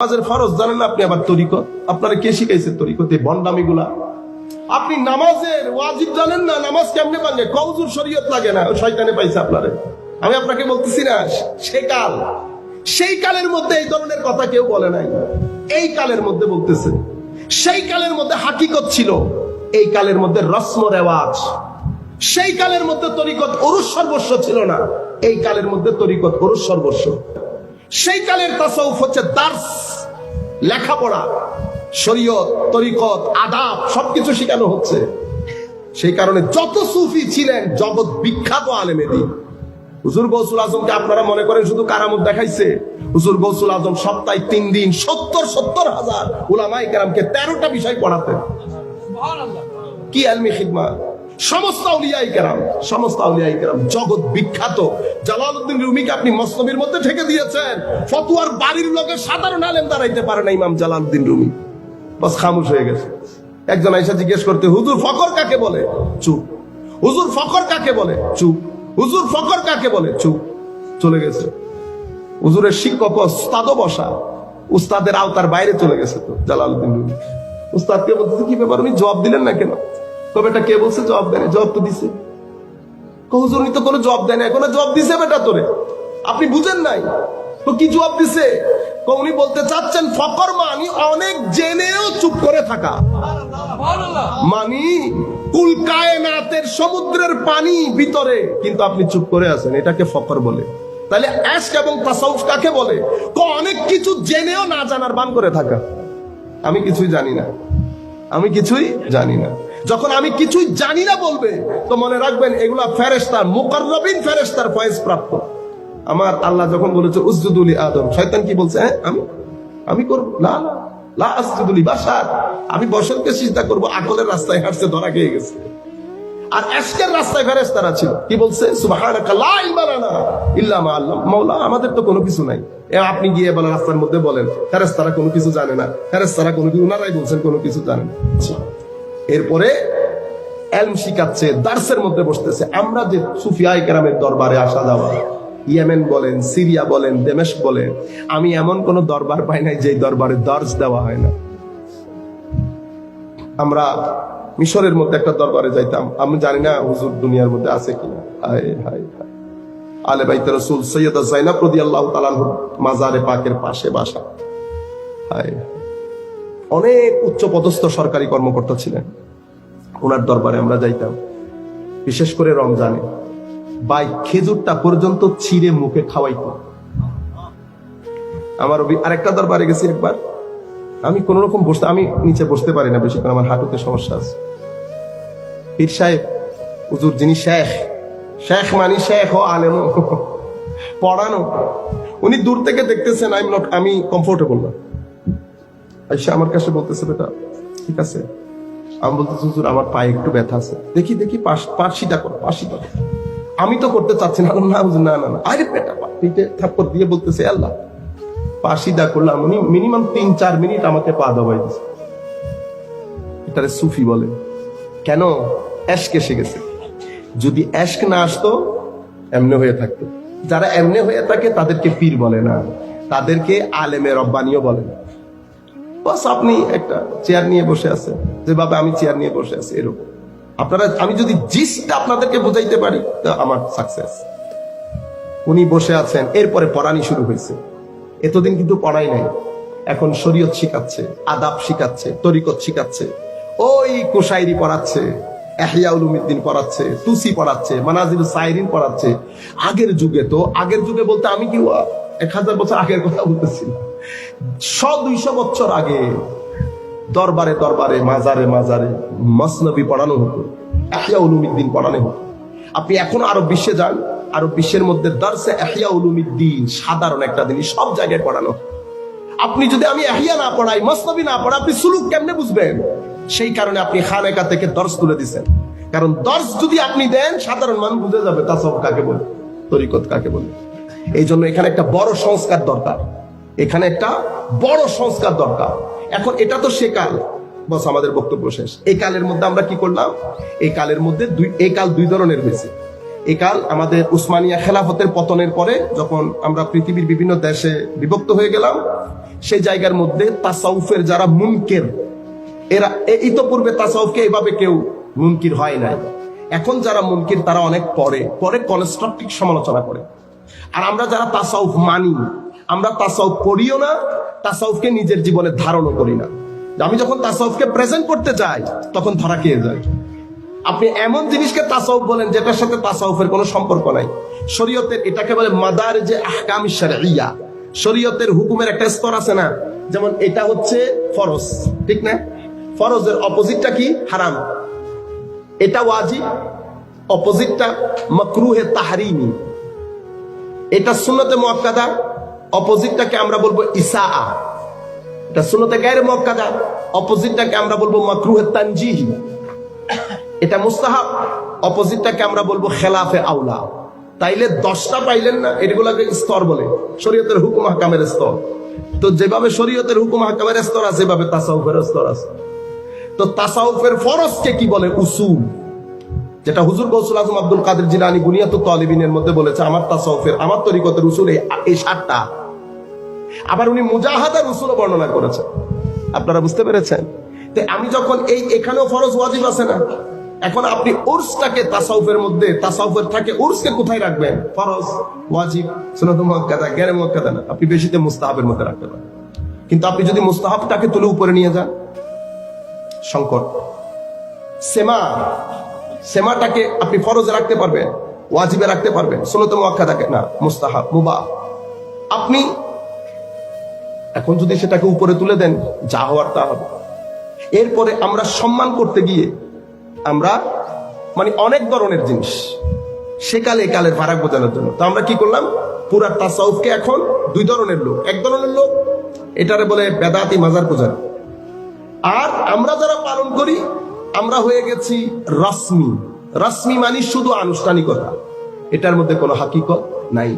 নামাজের ফরজ জানেন না আপনি আবার তরিকত? আপনারা কে শিখাইছে তরিকত এই বন্ডামি গুলা আপনি নামাজের ওয়াজিব জানেন না, নামাজ কেমনে পারলে? কৌজুর শরীয়ত লাগে না শয়তানে পাইছে আপনারে। আমি আপনাকে বলতেছি না সে কাল। সেই কালের মধ্যে এই ধরনের কথা কেউ বলে নাই। এই কালের মধ্যে বলতেছে, সেই কালের মধ্যে হাকিকত ছিল, এই কালের মধ্যে রসম রেওয়াজ। সেই কালের মধ্যে তরিকত অরুষ সর্বস্ব ছিল না, এই কালের মধ্যে তরিকত অরুষ সর্বস্ব। সেই কালের তাসাউফ হচ্ছে দার্স লেখাপড়া শরীয়ত তরিকত আদাব সবকিছু শেখানো হচ্ছে। সেই কারণে যত সুফি ছিলেন জগৎ বিখ্যাত আলেমে দিন। হুজুর গৌসুল আজমকে আপনারা মনে করেন শুধু কারামত দেখাইছে? হুজুর গৌসুল আজম সপ্তাহে তিন দিন সত্তর সত্তর হাজার উলামাই কারামকে তেরোটা বিষয় পড়াতেন। কি আলমি খিদমা? সমস্ত আউলিয়াই কেরাম, সমস্ত আউলিয়াই কেরাম, জগৎ বিখ্যাত। জালালউদ্দিন রুমিকে আপনি মসনবির মধ্যে ঠেকে দিয়েছেন। ফতুয়ার বাড়ির লোকের সাধারণ আলেম দাঁড়াইতে পারে না ইমাম জালালউদ্দিন রুমি। বাস খামোশ হয়ে গেছে। একজন আইসা জিজ্ঞেস করতে, হুজুর ফকর কাকে বলে? চুপ। হুজুর ফকর কাকে বলে? চুপ। হুজুর ফকর কাকে বলে? চুপ। চলে গেছে। হুজুরের শিক্ষক উস্তাদও বসা। উস্তাদের আওতার বাইরে চলে গেছে তো জালালউদ্দিন রুমি। উস্তাদকে বলতেছে, কি ব্যাপার? উনি জবাব দিলেন না কেন? তবে এটা কে বলছে? জবাব দেয় না? জবাব তো দিছে। হুজুর তো কোনো জবাব দেয় না এখন জবাব দিছে বেটা তোরে? আপনি বুঝেন নাই? তো কি জবাব দিছে? কো, উনি বলতে চাচ্ছেন, ফকর মানি অনেক জেনেও চুপ করে থাকা। মানি কুল কায়নাতের সমুদ্রের পানি ভিতরে। কিন্তু আপনি চুপ করে আছেন, এটাকে ফকর বলে। তাহলে অ্যাস্ক এবং তাসাউফ কাকে বলে? অনেক কিছু জেনেও না জানার বান করে থাকা। আমি কিছুই জানি না। আমি কিছুই জানি না। যখন আমি কিছুই জানি না বলবে, তো মনে রাখবেন এগুলা ফেরেস্তার মুকাররবিন ফেরেস্তার ফয়েজ প্রাপ্ত আমার আল্লাহ যখন বলেছে উসজুদুলি আদম শয়তান কি বলছে হ্যাঁ আমি আমি করব না লা আসজুদুলি বাশার আমি বসরকে সিজদা করব, আকলের রাস্তায় হাঁটছে, ধরা খেয়ে গেছে। আর আজকের রাস্তায় ফেরেস্তারা ছিল। কি বলছে? সুবহানাকা লা ইলমা ইল্লা মা আল্লাম মাওলা, আমাদের তো কোনো কিছু নাই। আপনি গিয়ে বলেন রাস্তার মধ্যে বলেন ফেরেস্তারা কোনো কিছু জানে না। ফেরেস্তারা কোনো কিছু, ওনারাই বলছেন, কোনো কিছু জানে না। এরপরে এলম শিখাচ্ছে, দার্সের মধ্যে বসতেছে। আমরা যে সুফিয়াই কেরামের দরবারে আসা যাওয়া, ইয়েমেন বলেন, সিরিয়া বলেন দেমেশ বলেন, আমি এমন কোন দরবার পাই নাই যে দরবারে দর্জ দেওয়া হয় না। আমরা মিশরের মধ্যে একটা দরবারে যাইতাম। আমি জানি না হুজুর দুনিয়ার মধ্যে আছে কিনা। হায় হায় আলে বাইতে রসুল সৈয়দ জাইনাব রদি আল্লাহ তালানহুর মাজারে পাকের পাশে বাসা। হায়। অনেক উচ্চ পদস্থ সরকারি কর্মকর্তা ছিলেন। ওনার দরবারে আমরা যাইতাম। বিশেষ করে রমজানে। বাই খেজুরটা পর্যন্ত ছিঁড়ে মুখে খাওয়াইতো। আমার আরেকটা দরবারে গেছি একবার। আমি কোন রকম বসতে আমি নিচে বসতে পারি না বেশি বেশিক্ষণ, আমার হাঁটুতে সমস্যা আছে। পীর সাহেব, হুজুর যিনি শেখ শেখ মানি শেখ ও আলেম। পড়ানো। উনি দূর থেকে দেখতেছেন আই নট আমি কমফোর্টেবল না। আইসা আমার কাছে বলতেছে, বেটা, ঠিক আছে? আমি বলতেছি হুজুর আমার পায়ে একটু ব্যথা আছে। দেখি দেখি পার্সিটা করো পার্সিটা করো। আমি তো করতে চাচ্ছি না। না হুজুর, না না না। আরে বেটা পা- পিঠে থাপ্পড় দিয়ে বলতেছে আল্লাহ পাশিদা করলাম। উনি মিনিমাম তিন চার মিনিট আমাকে পা দবাই দিছে। এটারে সুফি বলে। কেন? অ্যাশক এসে গেছে যদি অ্যাশক না আসতো এমনে হয়ে থাকতো। যারা এমনে হয়ে থাকে তাদেরকে পীর বলে না। তাদেরকে আলেমে রব্বানিও বলে। না বাস আপনি একটা চেয়ার নিয়ে বসে আছেন। যেভাবে আমি চেয়ার নিয়ে বসে আছি, এরকম। আপনারা, আমি যদি জিসটা আপনাদেরকে বুঝাইতে পারি, তো আমার সাকসেস উনি বসে আছেন, এরপরে পড়ানি শুরু হয়েছে। এতদিন কিন্তু পড়াই নাই। এখন শরীয়ত শিখাচ্ছে, আদাব শিখাচ্ছে, তরিকত শিখাচ্ছে। ওই কুশাইরি পড়াচ্ছে এহিয়া উলুমিদ্দিন পড়াচ্ছে, তুসি পড়াচ্ছে মানাজিল সাইরিন পড়াচ্ছে। আগের যুগে তো, আগের যুগে বলতে আমি কি এক হাজার বছর আগের কথা বলতেছি শ দুইশো বছর আগে দরবারে দরবারে, মাজারে মাজারে মসনবী পড়ানো হতো। এহিয়া উলুমিদ্দিন পড়ানো হতো। আপনি এখন আরব বিশ্বে যান, আরব বিশ্বের মধ্যে দার্সে এহিয়া উলুমিদ্দিন সাধারণ একটা জিনিস সব জায়গায় পড়ানো আপনি যদি আমি এহিয়া না পড়াই, মসনবী না পড়াই, আপনি সুলুক কেমনে বুঝবেন? সেই কারণে আপনি খানেকা থেকে দর্শ তুলে দিচ্ছেন কারণ দর্শ যদি আপনি দেন, সাধারণ মানুষ বুঝে যাবে তাসব কাকে বলে, তরিকত কাকে বলে। এই জন্য এখানে একটা বড় সংস্কার দরকার। এখানে একটা বড় সংস্কার দরকার। এখন এটা তো সে কাল। বস, আমাদের বক্তব্য শেষ। এই কালের মধ্যে আমরা কি করলাম? এই কালের মধ্যে দুই, এই কাল দুই ধরনের হয়েছে। এই কাল আমাদের উসমানিয়া খেলাফতের পতনের পরে যখন আমরা পৃথিবীর বিভিন্ন দেশে বিভক্ত হয়ে গেলাম, সেই জায়গার মধ্যে তাসাউফের যারা মুনকের, এরা ইতপূর্বে তাসাউফকে এভাবে কেউ মুনকির হয় নাই। এখন যারা মুনকির, তারা অনেক পরে পরে কনস্ট্রাকটিভ সমালোচনা করে। আর আমরা যারা তাসাউফ মানি আমরা তাসাউফ করিও না, তাসাউফকে নিজের জীবনে ধারণও করি না। আমি যখন তাসাউফকে প্রেজেন্ট করতে যাই, তখন ধরা খেয়ে যায় আপনি এমন জিনিসকে তাসাউফ বলেন যেটার সাথে তাসাউফের কোনো সম্পর্ক নাই। শরীয়তের এটাকে বলে মাদার যে আহকাম শারঈয়া শরীয়তের হুকুমের একটা স্তর আছে না, যেমন এটা হচ্ছে ফরজ, ঠিক না? ফরজের অপোজিটটা কি? হারাম। এটা ওয়াজিব অপোজিটটা মাকরুহে তাহরিমি। এটা সুন্নতে মুআক্কাদা অপোজিটটাকে আমরা বলব ইসাআ। এটা সুন্নতে গায়রে মুআক্কাদা অপোজিটটাকে আমরা বলব মাকরুহে তানজিহি। এটা মুস্তাহাব। অপোজিটটাকে আমরা বলব খেলাফে আউলা তাইলে দশটা পাইলেন না, এগুলোকে স্তর বলে। শরীয়তের হুকুম হাকামের স্তর। তো যেভাবে শরীয়তের হুকুম হাকামের স্তর আছে সেভাবে তাসাউফের স্তর আছে। তো তাসাউফের ফরজকে কি বলে? উসুল। যেটা হুজুর গৌসুল আজম আব্দুল কাদের জিলানি বুনিয়াত তালিবিনের মধ্যে বলেছে, আমার তাসাউফের, আমার তরিকতের উসুল এই সাতটা। আবার উনি মুজাহাদার উসুলও বর্ণনা করেছেন। আপনারা বুঝতে পেরেছেন? তো আমি যখন এই এখানেও ফরজ ওয়াজিব আছে না, এখন আপনি উর্সটাকে তাসাউফের মধ্যে, তাসাউফের থাকে উর্সকে কোথায় রাখবেন? ফরজ, ওয়াজিব সুন্নাত মুআক্কাদা গैर মুআক্কাদা না। আপনি বেশিতে মুস্তাহাবের মধ্যে রাখতে পারেন। কিন্তু আপনি যদি মুস্তাহাবটাকে তুলে উপরে নিয়ে যান, সংকট। সেমা, সেমাটাকে আপনি ফরজে রাখতে পারবেন, ওয়াজিবে রাখতে পারবেন সুন্নাত মুআক্কাদাকে না, মুস্তাহাব, মুবাহ। আপনি এখন যদি সেটাকে উপরে তুলে দেন, যা হওয়ার তা হবে। এরপরে আমরা সম্মান করতে গিয়ে আমরা মানে অনেক ধরনের জিনিস, সেকালে কালের ফারাক বোঝানোর জন্য। তো আমরা কি করলাম? পুরা তাসাউফকে এখন দুই ধরনের লোক। এক ধরনের লোক, এটারে বলে বেদাতি মাজার পূজার আর আমরা যারা পালন করি, আমরা হয়ে গেছি রশ্মি রশ্মি মানে শুধু আনুষ্ঠানিকতা। এটার মধ্যে কোনো হাকিকত নাই।